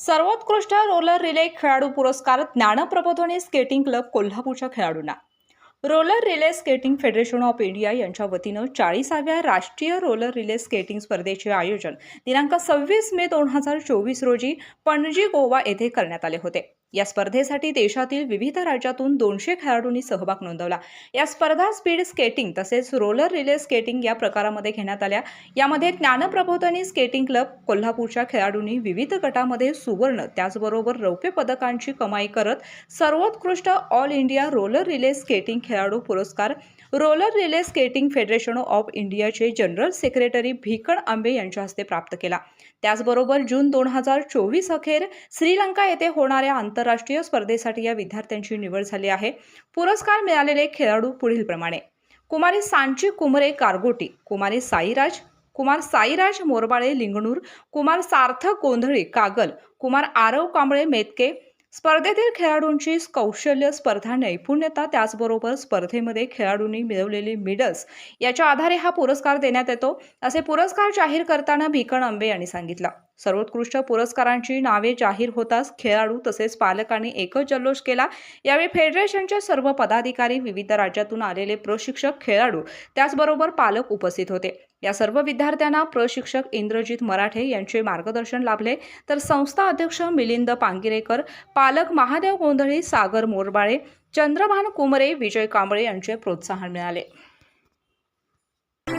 सर्वोत्कृष्ट roller relay खेळाडू पुरस्कार ज्ञानप्रबोधिनी स्केटिंग क्लब कोल्हापूरच्या खेळाडूंना. Roller relay skating federation of India यांच्या वतीनं चाळीसाव्या राष्ट्रीय रोलर रिले स्केटिंग स्पर्धेचे आयोजन दिनांक सव्वीस मे दोन हजार चोवीस रोजी पणजी गोवा येथे करण्यात आले होते. या स्पर्धेसाठी देशातील विविध राज्यातून दोनशे खेळाडूंनी सहभाग नोंदवला. या स्पर्धा स्पीड स्केटिंग तसेच रोलर रिले स्केटिंग या प्रकारामध्ये घेण्यात आल्या. यामध्ये ज्ञानप्रबोधनी स्केटिंग क्लब कोल्हापूरच्या खेळाडूंनी विविध गटामध्ये सुवर्ण त्याचबरोबर रौप्य पदकांची कमाई करत सर्वोत्कृष्ट all India roller relay skating खेळाडू पुरस्कार roller relay skating federation of इंडियाचे जनरल सेक्रेटरी भिकण आंबे यांच्या हस्ते प्राप्त केला. त्याचबरोबर जून दोन हजार चोवीस अखेर श्रीलंका येथे होणाऱ्या आंतरराष्ट्रीय स्पर्धेसाठी या विद्यार्थ्यांची निवड झाली आहे. पुरस्कार मिळालेले खेळाडू पुढीलप्रमाणे कुमारी सांची कुमरे कारगोटी कुमारी साईराज कुमार साईराज मोरबाळे लिंगणूर कुमार सार्थक गोंधळी कागल कुमार आरव कांबळे मेतके. स्पर्धेतील खेळाडूंची कौशल्य स्पर्धा नैपुण्यता त्याचबरोबर स्पर्धेमध्ये खेळाडूंनी मिळवलेली मिडल्स याच्या आधारे हा पुरस्कार देण्यात येतो. असे पुरस्कार जाहीर करताना भिकण आंबे यांनी सांगितलं. सर्वोत्कृष्ट पुरस्कारांची नावे जाहीर होताच खेळाडू तसेच पालकांनी एकच जल्लोष केला. यावेळी फेडरेशनचे सर्व पदाधिकारी विविध राज्यातून आलेले प्रशिक्षक खेळाडू त्याचबरोबर पालक उपस्थित होते. या सर्व विद्यार्थ्यांना प्रशिक्षक इंद्रजित मराठे यांचे मार्गदर्शन लाभले. तर संस्था अध्यक्ष मिलिंद पांगिरेकर पालक महादेव गोंधळी सागर मोरबाळे चंद्रभान कुमरे विजय कांबळे यांचे प्रोत्साहन मिळाले.